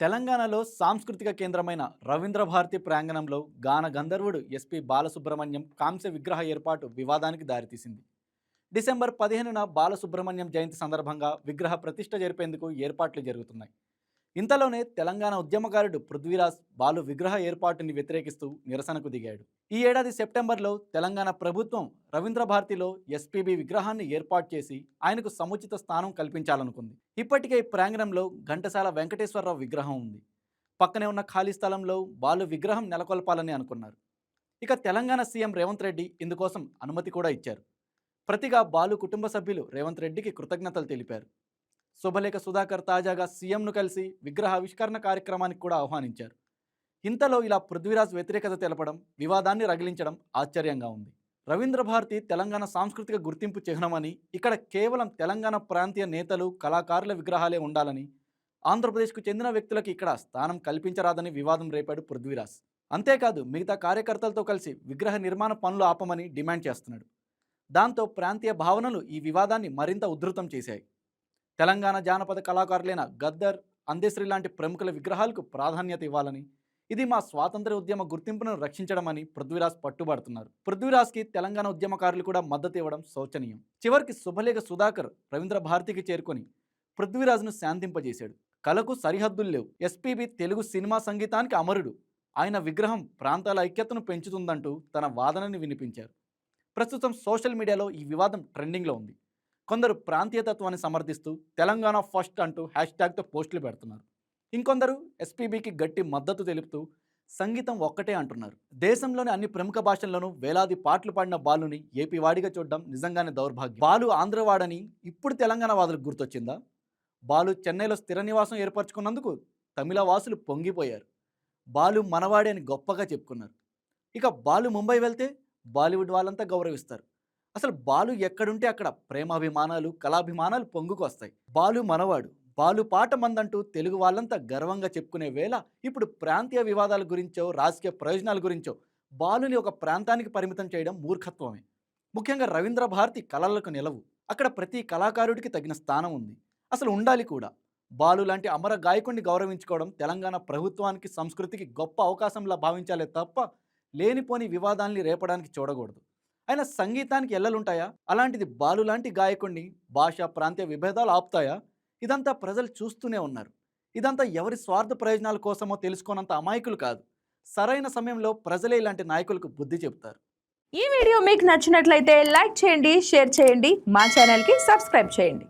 తెలంగాణలో సాంస్కృతిక కేంద్రమైన రవీంద్ర భారతి ప్రాంగణంలో గాన గంధర్వుడు ఎస్పి బాలసుబ్రహ్మణ్యం కాంస్య విగ్రహ ఏర్పాటు వివాదానికి దారితీసింది. డిసెంబర్ పదిహేనున బాలసుబ్రహ్మణ్యం జయంతి సందర్భంగా విగ్రహ ప్రతిష్ఠ జరిపేందుకు ఏర్పాట్లు జరుగుతున్నాయి. ఇంతలోనే తెలంగాణ ఉద్యమకారుడు పృథ్వీరాజ్ బాలు విగ్రహ ఏర్పాటుని వ్యతిరేకిస్తూ నిరసనకు దిగాడు. ఈ ఏడాది సెప్టెంబర్లో తెలంగాణ ప్రభుత్వం రవీంద్ర భారతిలో ఎస్పీబీ విగ్రహాన్ని ఏర్పాటు చేసి ఆయనకు సముచిత స్థానం కల్పించాలనుకుంది. ఇప్పటికే ప్రాంగణంలో ఘంటసాల వెంకటేశ్వరరావు విగ్రహం ఉంది. పక్కనే ఉన్న ఖాళీ స్థలంలో బాలు విగ్రహం నెలకొల్పాలని అనుకున్నారు. ఇక తెలంగాణ సీఎం రేవంత్ రెడ్డి ఇందుకోసం అనుమతి కూడా ఇచ్చారు. ప్రతిగా బాలు కుటుంబ సభ్యులు రేవంత్ రెడ్డికి కృతజ్ఞతలు తెలిపారు. శుభలేఖ సుధాకర్ తాజాగా సీఎంను కలిసి విగ్రహ ఆవిష్కరణ కార్యక్రమానికి కూడా ఆహ్వానించారు. ఇంతలో ఇలా పృథ్వీరాజ్ వ్యతిరేకత తెలపడం వివాదాన్ని రగిలించడం ఆశ్చర్యంగా ఉంది. రవీంద్ర భారతి తెలంగాణ సాంస్కృతిక గుర్తింపు చిహ్నమని ఇక్కడ కేవలం తెలంగాణ ప్రాంతీయ నేతలు కళాకారుల విగ్రహాలే ఉండాలని ఆంధ్రప్రదేశ్కు చెందిన వ్యక్తులకు ఇక్కడ స్థానం కల్పించరాదని వివాదం రేపాడు పృథ్వీరాజ్. అంతేకాదు మిగతా కార్యకర్తలతో కలిసి విగ్రహ నిర్మాణ పనులు ఆపమని డిమాండ్ చేస్తున్నాడు. దాంతో ప్రాంతీయ భావనలు ఈ వివాదాన్ని మరింత ఉధృతం చేశాయి. తెలంగాణ జానపద కళాకారులైన గద్దర్ అందేశ్రీ లాంటి ప్రముఖుల విగ్రహాలకు ప్రాధాన్యత ఇవ్వాలని ఇది మా స్వాతంత్ర ఉద్యమ గుర్తింపును రక్షించడమని పృథ్వీరాజ్ పట్టుబడుతున్నారు. పృథ్వీరాజ్కి తెలంగాణ ఉద్యమకారులు కూడా మద్దతు ఇవ్వడం శోచనీయం. చివరికి శుభలేఖ సుధాకర్ రవీంద్ర భారతికి చేరుకొని పృథ్వీరాజ్ను శాంతింపజేశాడు. కళకు సరిహద్దులు లేవు. ఎస్పీబి తెలుగు సినిమా సంగీతానికి అమరుడు. ఆయన విగ్రహం ప్రాంతాల ఐక్యతను పెంచుతుందంటూ తన వాదనని వినిపించారు. ప్రస్తుతం సోషల్ మీడియాలో ఈ వివాదం ట్రెండింగ్లో ఉంది. కొందరు ప్రాంతీయతత్వాన్ని సమర్థిస్తూ తెలంగాణ ఫస్ట్ అంటూ హ్యాష్ ట్యాగ్తో పోస్టులు పెడుతున్నారు. ఇంకొందరు ఎస్పీబీకి గట్టి మద్దతు తెలుపుతూ సంగీతం ఒక్కటే అంటున్నారు. దేశంలోని అన్ని ప్రముఖ భాషల్లోనూ వేలాది పాటలు పాడిన బాలుని ఏపీ వాడిగా చూడడం నిజంగానే దౌర్భాగ్యం. బాలు ఆంధ్రవాడని ఇప్పుడు తెలంగాణ వాదులకు గుర్తొచ్చిందా? బాలు చెన్నైలో స్థిర నివాసం ఏర్పరచుకున్నందుకు తమిళ వాసులు పొంగిపోయారు. బాలు మనవాడే అని గొప్పగా చెప్పుకున్నారు. ఇక బాలు ముంబై వెళ్తే బాలీవుడ్ వాళ్ళంతా గౌరవిస్తారు. అసలు బాలు ఎక్కడుంటే అక్కడ ప్రేమాభిమానాలు కళాభిమానాలు పొంగుకొస్తాయి. బాలు మనవాడు. బాలు పాట మందంటూ తెలుగు వాళ్ళంతా గర్వంగా చెప్పుకునే వేళ ఇప్పుడు ప్రాంతీయ వివాదాల గురించో రాజకీయ ప్రయోజనాల గురించో బాలుని ఒక ప్రాంతానికి పరిమితం చేయడం మూర్ఖత్వమే. ముఖ్యంగా రవీంద్ర భారతి కళలకు నిలవు. అక్కడ ప్రతి కళాకారుడికి తగిన స్థానం ఉంది. అసలు ఉండాలి కూడా. బాలు లాంటి అమర గాయకుడిని గౌరవించుకోవడం తెలంగాణ ప్రభుత్వానికి సంస్కృతికి గొప్ప అవకాశంలా భావించాలే తప్ప లేనిపోని వివాదాల్ని రేపడానికి చూడకూడదు. ఆయన సంగీతానికి ఎల్లలుంటాయా? అలాంటిది బాలు లాంటి గాయకుడిని భాష ప్రాంతీయ విభేదాలు ఆపుతాయా? ఇదంతా ప్రజలు చూస్తూనే ఉన్నారు. ఇదంతా ఎవరి స్వార్థ ప్రయోజనాల కోసమో తెలుసుకోనంత అమాయకులు కాదు. సరైన సమయంలో ప్రజలే ఇలాంటి నాయకులకు బుద్ధి చెబుతారు. ఈ వీడియో మీకు నచ్చినట్లయితే లైక్ చేయండి షేర్ చేయండి మా ఛానల్కి సబ్స్క్రైబ్ చేయండి.